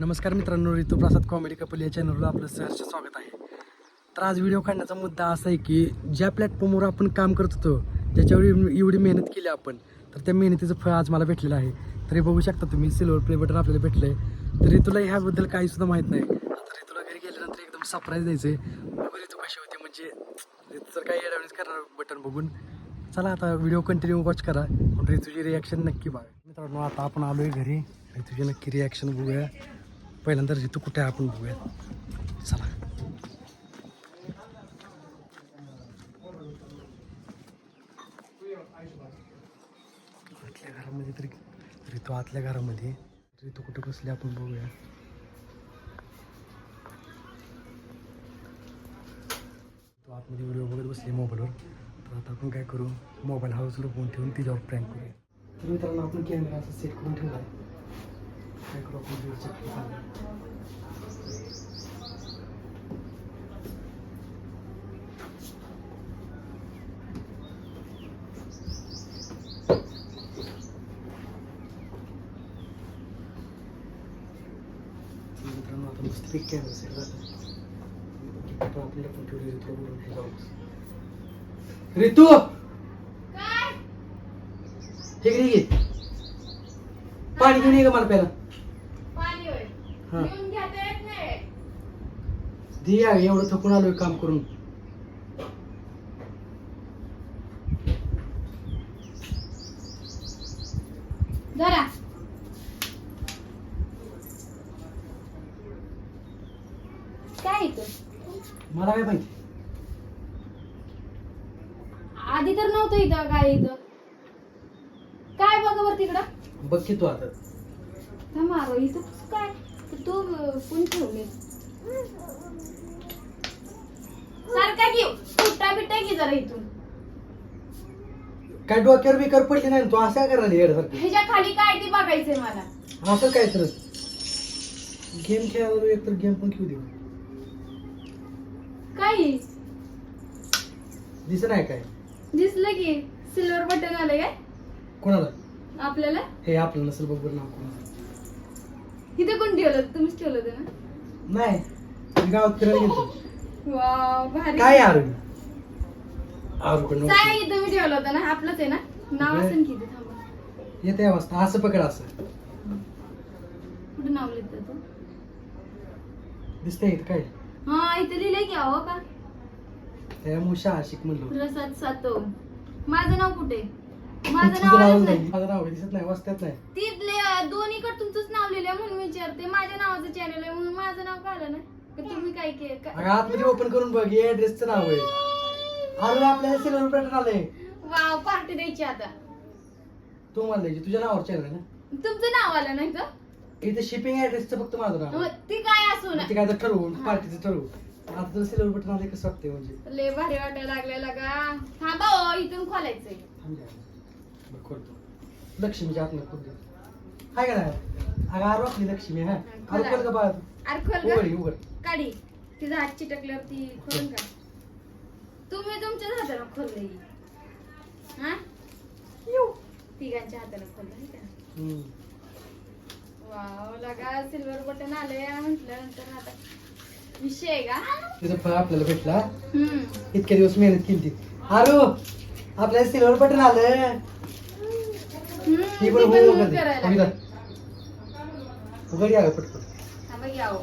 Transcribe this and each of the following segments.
नमस्कार मित्रांनो Rutuprasad comedy couple या चॅनलला आपलं सहर्ष स्वागत आहे. तर आज व्हिडिओ काढण्याचा मुद्दा असा आहे की ज्या प्लॅटफॉर्मवर आपण काम करत होतो ज्याच्यावर एवढी मेहनत केली आपण तर त्या मेहनतीचं फळ आज मला भेटलेलं आहे. तरी बघू शकता तुम्ही सिल्वर प्ले बटन आपल्याला भेटलं आहे तर ऋतूला ह्याबद्दल काही सुद्धा माहीत नाही. आता ऋतूला घरी गेल्यानंतर एकदम सरप्राईज द्यायचं आहे बघू ऋतू कशी होती म्हणजे ऋतू जर काही ॲडव्हान्स करणार बटन बघून. चला आता व्हिडिओ कंटिन्यू वॉच करा. पण ऋतूची रिॲक्शन नक्की बघा. मित्रांनो आता आपण आलो आहे घरी. ऋतूची नक्की रिॲक्शन बघूया. पहिल्यांदा ऋतू कुठे आहे आपण बघूया चला. आतल्या घरामध्ये तरी ऋतू आतल्या घरामध्ये. ऋतू कुठे बसले आपण बघूया तो आतमध्ये व्हिडिओ बघत बसले मोबाईलवर तर आता आपण काय करू? मोबाईल हाऊसला फोन ठेवून तिच्यावर प्रँक करूया. तर मित्रांनो आपण कॅमेरा असं सेट करून ठेवला आहे काय करू आपण व्हिडिओ check करू. तर मित्रांनो आता मस्त पिक कॅमेरा सेट जातो आता आपल्याला पण ठेवली ऋतू बोलून हे जाऊ ऋतू हे घे घे पाणी घेऊन ये ग मला प्यायला पाणी होय. हा. घेऊन घेता येत नाही. दे या एवढं थकून आलोय काम करून. जरा काय इथं? मला काय माहिती? आधी तर नव्हतं इथं काय इथं? काय बघा बर तिकडं? बघ की तू आता. थांबा अगं, इथं काय? तू कोण ठेवले सारखा घेऊ. कुट्टा बिट्टा घे जरा इथून. काय डोक्यावर बिकर पडली नाही ना? तू असं काय करणार येड्यासारखं ह्याच्या खाली काय ते बघायचंय मला. असं काय तर? गेम खेळायला एक तर गेम पण खेळू दे. काय? दिसत नाही काय? दिसलं की सिल्वर बटन आलं काय? कोणाला? आपल्याला? हे आपलं नसेल बरोबर नाव कोणाला इथं कोण ठेवलं? होतं? तुम्हीच ठेवलं होतं ना? नाही मी गावात फिरायला गेलो वाव भारी. काय आरू ठेवलं होतं ना? आपलंच आहे ना? नाव नाही. असेल की इथं थांबा. येते वाजता. असं पकड असं. कुठं नाव लिहितं तू? दिसतंय इथं काय? हा इथं लिहिलंय की अहो का त्यामुळे शाळा शिक म्हणलो प्रसाद सातो माझं नाव कुठे? माझं नाव आलंच नाही नाही माझं नाव दिसत नाही नाही. दोन्हीकडे तुमचंच नाव लिहिलंय म्हणून विचारते. माझ्या नावाचं चॅनल आहे म्हणून माझं नाव काढलं ना? का तुम्ही काय के का- अगं आतमध्ये ओपन करून बघ हे ऍड्रेसचं नाव आहे. अरे आपल्याला सिल्वर पॅटर्न आलंय. वाव पार्टी द्यायची आता. तू मला द्यायची तुझ्या नावावर चॅनल आहे ना? तुमचं नाव आलं नाही का इथे शिपिंग ऍड्रेसचं फक्त माझं नाव. आहे. ती काय असू ना. ते काय तर ठरवू हा. पार्टीचं ठरवू. आता तर सिल्वर बटन आलंय कसं वाटतंय म्हणजे? लय भारी वाटायला लागलेला का थांबा हो, इथून खोलायचंय. थांब जरा. खोलतो. लक्ष्मीच्या हात नको हाय का नाही? अगं आरू आपली लक्ष्मी हा. आरू खोल का बाळा तू? अरे खोल उघड उघड. काढी. तिचा हात चिटकल्यावर ती खोलून का तुम्ही तुमच्याच हाताने हा? तिघांच्या हाताने खोललं नाही का? हम्म. वाव लगा सिल्वर बटन म्हटल्यानंतर आता विषय आहे का? तिचं फळ आपल्याला भेटला हम्म. इतके दिवस मेहनत केली आरू आपल्याला सिल्वर बटन आलं. ती पण हो उघड करायला या पटपट थांबा की आहो.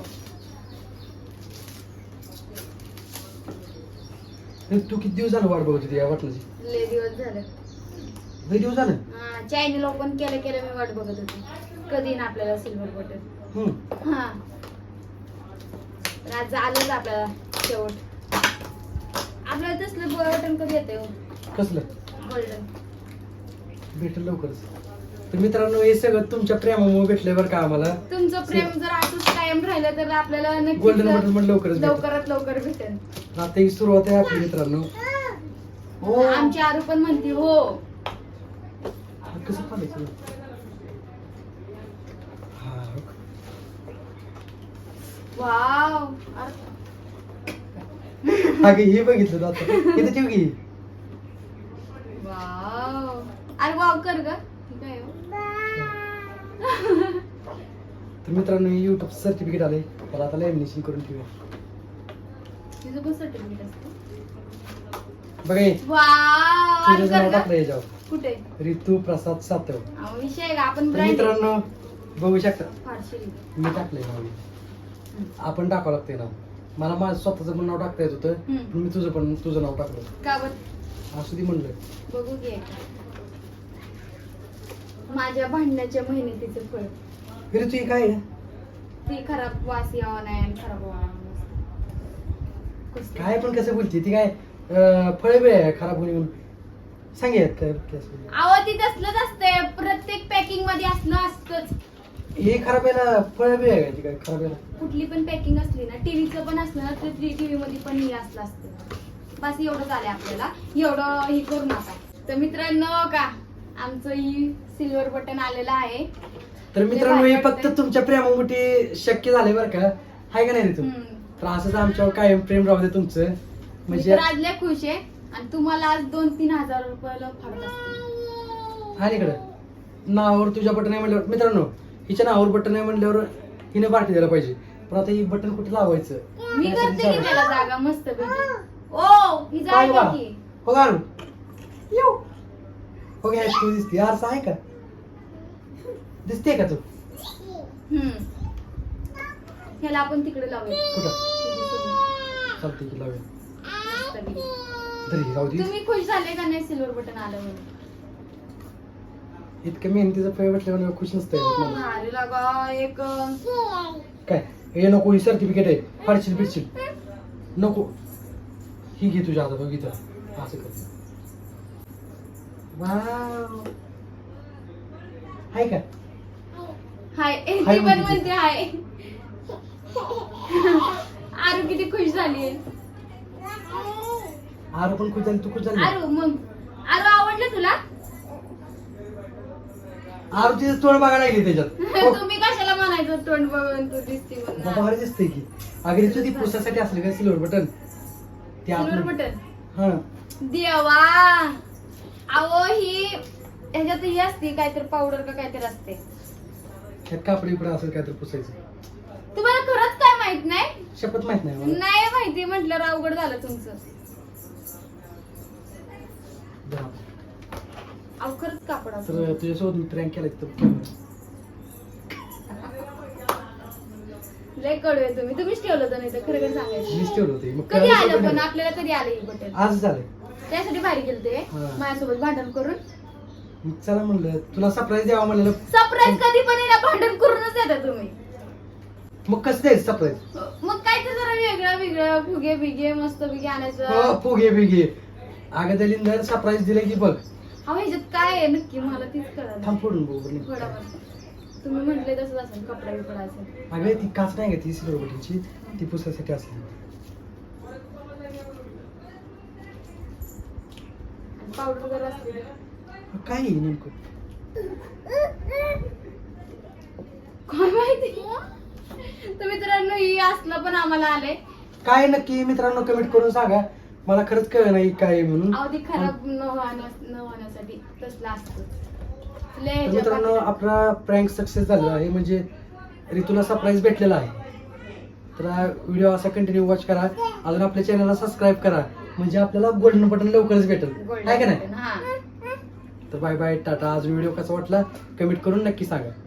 हे तू किती दिवस झालं वाट बघत होती या वाटण्याची लय दिवस झाले. लई दिवस झालं? ओपन केलं केलं मी वाट बघत होती. कधी ना आपल्याला सिल्वर बटन. हम्म. हा. तर आज आलंच आपल्याला शेवट. आपल्याला तसलं बटन कधी येते कसलं? गोल्डन. भेटेल लवकरच. तर मित्रांनो हे सगळं तुमच्या प्रेमामुळे भेटलंय बरं का आम्हाला. तुमचं प्रेम जर असंच कायम राहिलं तर आपल्याला गोल्डन बटन नक्कीच पण लवकरच भेटेल. लवकरात लवकर भेटेल. आता ही सुरुवात आहे आपली मित्रांनो. हो. आमची आरू पण म्हणते हो. कसं हा वाव. अगं हे बघितलं ना आता इथे ठेव की वाव. अरे वाव कर ग ठीक आहे हो. तर मित्रांनो हे युट्यूब सर्टिफिकेट आले त्याला आता लॅमिनेशन करून ठेवूया. तुझं पण सर्टिफिकेट असतं. बघा हे. वाव तुझं नाव टाकलं याच्यावर. कुठे? रितू प्रसाद सातव. अहो, विषय आहे का आपण तर ब्रँड मित्रांनो बघू शकता. फारशी मी टाकलंय नाव आपण टाकावं लागतंय नाव. मला माझं स्वतःचं पण नाव टाकता येत होतं. हम्म. पण मी तुझं पण तुझं नाव टाकलं का बरं? असू दे म्हणलं. बघू घे माझ्या भांडण्याच्या मेहनतीचं फळ. अरे तू हे काय आहे? ती खराब वास यावा नाही आणि खराब व्हावा नाही. कसं? काय पण कसं बोलते ती काय फळ बी आहे खराब होणे म्हणून सांगेत काय कसं. अहो ती तसलंच असतंय प्रत्येक पॅकिंगमध्ये असलं असतंच हे खराब यायला फळ बी आहे का ती काय खराब यायला कुठली पण पॅकिंग असली ना टीव्हीचं पण असलं ना तर टीव्ही मध्ये पण हे असलं असतं बस एवढं झालंय आपल्याला एवढं हे करू नका तर मित्रांनो का आमचं ही सिल्वर बटन आलेलं आहे तर मित्रांनो भारी हे फक्त. तुमच्या प्रेमामुळे शक्य झालंय बरं का. हाय का नाही रे तू. तर असंच आमच्यावर कायम प्रेम राहू दे तुमचं. म्हणजे खुश आहे. आणि तुम्हाला आज दोन तीन हजार रुपयाला फाडत असते. हा इकडं. नावावर तुझ्या बटन आहे म्हणल्यावर मित्रांनो हिच्या नावावर बटन आहे म्हणल्यावर हिने पार्टी द्यायला पाहिजे. पण आता ही बटन कुठे लावायचं? मी करते की. त्याला जागा मस्त ओ ही जागा? की. हो येऊ. हो घ्या तू दिसते. यार आहे का? दिसते का तू? हम्म. ह्याला आपण तिकडे लावूया. कुठं. चालते की लावूया. मस्तपैकी. तरी राहू दे. तुम्ही खुश झाले का नाही सिल्वर बटन आलं म्हणून इतकं मेहनतीचं खुश लागा एक काय? हे नको ही सर्टिफिकेट आहे. फाडशील बिडशील नको. ही घे तुझ्या हातात बघ इथं. असं कर. वाव आहे का? हाय. हाय ती पण म्हणते ती. म्हणते हाय. आरू किती खुश झाली आरू पण खुश झाली तू खुश झाली? आरू मग. आरू आवडलं तुला? आरू तिचं तोंड बघायला लागली त्याच्यात. तुम्ही कशाला म्हणायचं तोंड बघून तू दिसते बाबा म्हणून भारी दिसतंय की. अगदी तुझी पुसासाठी असली का सिल्वर बटन ते सिल्वर बटन हा. देवा. अहो ही ह्याच्यात ही असते काहीतरी पावडर का काहीतरी असते. त्यात कापड बिपड असेल काय तर पुसायचं. तुम्हाला खरंच काय माहीत नाही? शपथ माहीत नाही मला. नाही माहिती म्हटलं अवघड झालं तुमचं. दहा. अहो खरंच कापड असतं. तर तुझ्यासोबत मी प्रँक केला तिथं लय आहे तुम्ही. तुम्हीच ठेवलं होतं नाही तर खरं खरं सांगायचं. मीच ठेवलं होते. मग कधी आलं पण. आपल्याला कधी आलं ही बटन? आज झालंय. त्यासाठी भारी गेलते. हा. माझ्यासोबत भांडण करून. मग चला म्हणलं तुला सरप्राईज द्यावा म्हणलं. सरप्राईज कधी पण येणार भांडण करूनच येता तुम्ही. मग कसं द्यायचं सरप्राईज मग काय तर जरा वेगळं वेगळं फुगे बिगे मस्त बिगे आणायचं. हो फुगे बिगे. अगं दलिंदर सरप्राईज दिलं की बघ. अहो ह्याच्यात काय आहे? नक्की मला तीच कळलं. थांब फोडून बघू बरं. तुम्ही म्हटले तसंच असेल कपडा बिपडा असेल. अगं ती काच नाही का? ती सिल्वर बटीची ती पुसायसाठी असली. पावडर वगैरे असते काय आहे नेमकं? काय माहिती? तर मित्रांनो ही असलं पण आम्हाला आले काय नक्की मित्रांनो कमेंट करून सांगा. मला खरंच कळ नाही काय आहे म्हणून. अहो ती खराब न होण्या- न होण्यासाठी तसलं असतं. लय तर ह्याच्या मित्रांनो आपला प्रँक सक्सेस झालेला आहे. म्हणजे रितूला सरप्राईज भेटलेला आहे. तर हा व्हिडिओ असा कंटिन्यू वॉच करा. अजून आपल्या चॅनलला सबस्क्राईब करा. म्हणजे आपल्याला गोल्डन बटन लवकरच भेटेल. आहे का नाही? हा. तर बाय बाय टाटा. आज व्हिडिओ कसा वाटला? कमेंट करून नक्की सांगा.